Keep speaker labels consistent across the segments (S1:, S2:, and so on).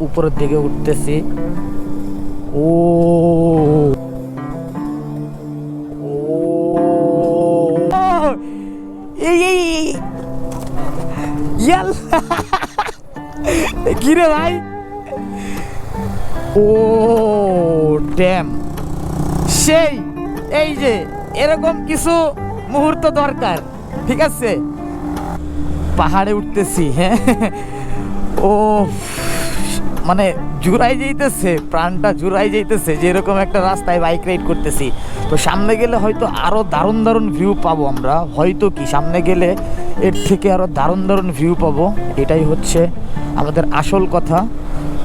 S1: উপরের দিকে উঠতেছি। ও। ইয়াল্লা ভাই? ও, ড্যাম। সেই, এই যে, এরকম কিছু মুহূর্ত দরকার, ঠিক আছে? পাহাড়ে উঠতেছি হ্যাঁ। ও মানে জুড়াই যাইতেছে, প্রাণটা জুড়াই যাইতেছে যে এরকম একটা রাস্তায় বাইক রাইড করতেছি। তো সামনে গেলে হয়তো আরও দারুণ দারুণ ভিউ পাবো আমরা। হয়তো কি সামনে গেলে এর থেকে আরও দারুণ দারুণ ভিউ পাবো। এটাই হচ্ছে আমাদের আসল কথা।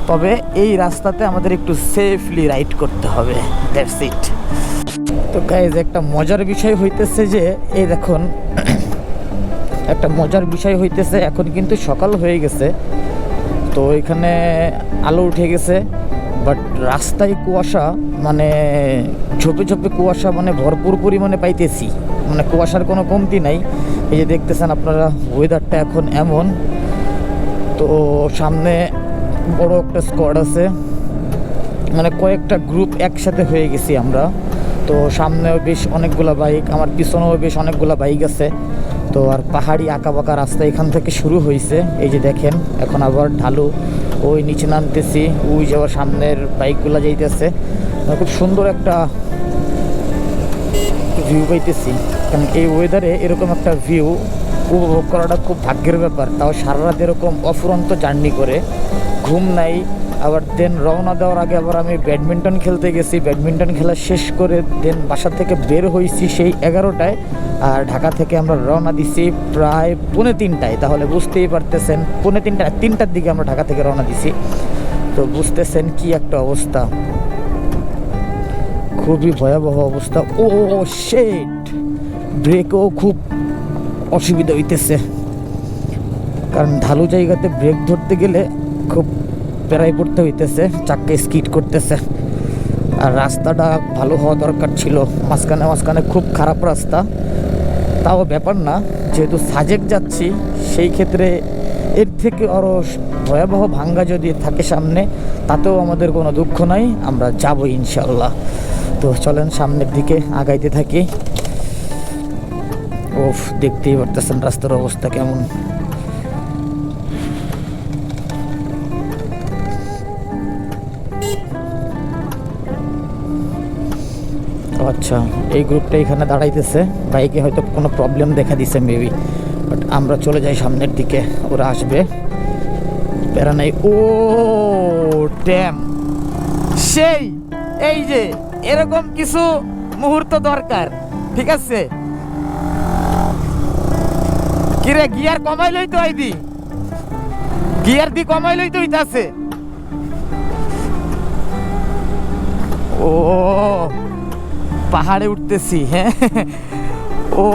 S1: তবে এই রাস্তাতে আমাদের একটু সেফলি রাইড করতে হবে। দ্যাটস ইট তো গাইজ একটা মজার বিষয় হইতেছে যে, এই দেখুন, একটা মজার বিষয় হইতেছে, এখন কিন্তু সকাল হয়ে গেছে। তো এখানে আলো উঠে গেছে বাট রাস্তায় কুয়াশা মানে ঝোপে ঝোপে কুয়াশা মানে ভরপুর পরিমাণে পাইতেছি। মানে কুয়াশার কোনো কমতি নাই। এই যে দেখতেছেন আপনারা ওয়েদারটা এখন এমন। তো সামনে বড় একটা স্কোয়াড আছে। মানে কয়েকটা গ্রুপ একসাথে হয়ে গেছি আমরা। তো সামনেও বেশ অনেকগুলো বাইক, আমার পিছনেও বেশ অনেকগুলো বাইক আছে। তো আর পাহাড়ি আঁকা বাঁকা রাস্তা এখান থেকে শুরু হয়েছে এই যে দেখেন, এখন আবার ঢালু ওই নিচে নামতেছি, ওই যে আবার সামনের বাইকগুলো যাইতেছে। মানে খুব সুন্দর একটা ভিউ পাইতেছি। কারণ এই ওয়েদারে এরকম একটা ভিউ উপভোগ করাটা খুব ভাগ্যের ব্যাপার। তাও সারা রাত এরকম অফুরন্ত জার্নি করে ঘুম নাই, আবার দেন রওনা দেওয়ার আগে আবার আমি ব্যাডমিন্টন খেলতে গেছি। ব্যাডমিন্টন খেলা শেষ করে দেন বাসা থেকে বের হয়েছি সেই এগারোটায় আর ঢাকা থেকে আমরা রওনা দিছি প্রায় পৌনে তিনটায়। তাহলে বুঝতেই পারতেছেন, পৌনে তিনটা, তিনটার দিকে আমরা ঢাকা থেকে রওনা দিছি। তো বুঝতেছেন কি একটা অবস্থা। খুবই ভয়াবহ অবস্থা। ও শেট ব্রেকও খুব অসুবিধা হইতেছে। কারণ ঢালু জায়গাতে ব্রেক ধরতে গেলে খুব প্যারাই পড়তে হইতেছে, চাক্কে স্কিড করতেছে। আর রাস্তাটা ভালো হওয়া দরকার ছিল। মাঝখানে মাঝখানে খুব খারাপ রাস্তা। তাও ব্যাপার না, যেহেতু সাজেক যাচ্ছি, সেই ক্ষেত্রে এর থেকে আরও ভয়াবহ ভাঙ্গা যদি থাকে সামনে, তাতেও আমাদের কোনো দুঃখ নাই। আমরা যাব ইনশাল্লাহ তো চলেন সামনের দিকে আগাইতে থাকি। ওফ, দেখতেই পারতেছেন রাস্তার অবস্থা কেমন। আচ্ছা এই গ্রুপটা এখানে দাঁড়াইতেছে। বাইকে হয়তো কোনো প্রবলেম দেখা দিছে মেবি বাট আমরা চলে যাই সামনের দিকে, ওরা আসবে। প্যারা নাই। ও ড্যাম সেই, এই যে, এরকম কিছু মুহূর্ত দরকার, ঠিক আছে? কিরে, গিয়ার কমাই লই তো আইদি। গিয়ার দি কমাই লই তো ইতাছে ও, পাহাড়ে উঠতেছি হ্যাঁ? ও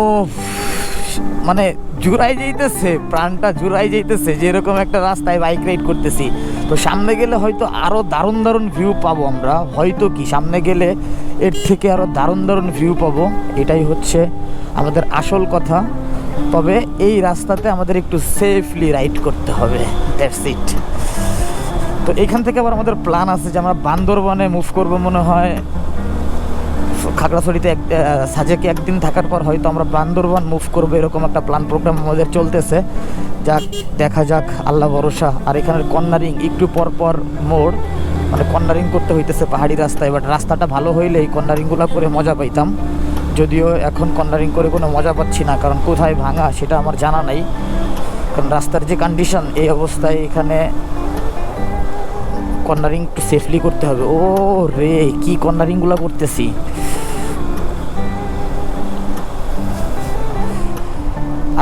S1: মানে জুড়াই যাইতেছে, প্রাণটা জুড়াই যাইতেছে, যেরকম একটা রাস্তায় বাইক রাইড করতেছি। তো সামনে গেলে হয়তো আরও দারুণ দারুণ ভিউ পাবো আমরা। হয়তো কি, সামনে গেলে এর থেকে আরও দারুণ দারুণ ভিউ পাবো। এটাই হচ্ছে আমাদের আসল কথা। তবে এই রাস্তাতে আমাদের একটু সেফলি রাইড করতে হবে। দ্যাটস ইট তো এখান থেকে আবার আমাদের প্ল্যান আছে যে আমরা বান্দরবনে মুভ করব মনে হয়। খাগড়াছড়িতে এক সাজেকে একদিন থাকার পর হয়তো আমরা বান্দরবন মুভ করব, এরকম একটা প্ল্যান প্রোগ্রাম আমাদের চলতেছে। যাক, দেখা যাক, আল্লাহ ভরসা। আর এখানের কর্নারিং, একটু পর পর মোড়। মানে কর্নারিং করতে হইতেছে পাহাড়ি রাস্তায় বাট রাস্তাটা ভালো হইলে এই কর্নারিংগুলো করে মজা পাইতাম। যদিও এখন কর্নারিং করে কোনো মজা পাচ্ছি না, কারণ কোথায় ভাঙা সেটা আমার জানা নাই। কারণ রাস্তার যে কন্ডিশন এই অবস্থায় এখানে কর্নারিং একটু সেফলি করতে হবে। ও রে কি কর্নারিংগুলো করতেছি?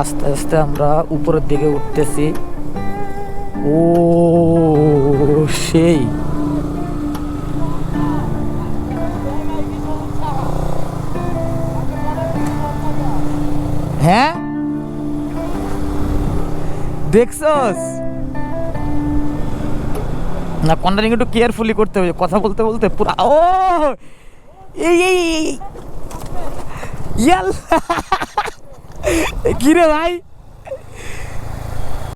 S1: আস্তে আস্তে আমরা উপরের দিকে উঠতেছি। ও, সেই। হ্যাঁ? দেখছস? না, কন্ডারিং একটু কেয়ারফুলি করতে হবে, কথা বলতে বলতে পুরা ও, এই এই। ইয়াল কি রে ভাই?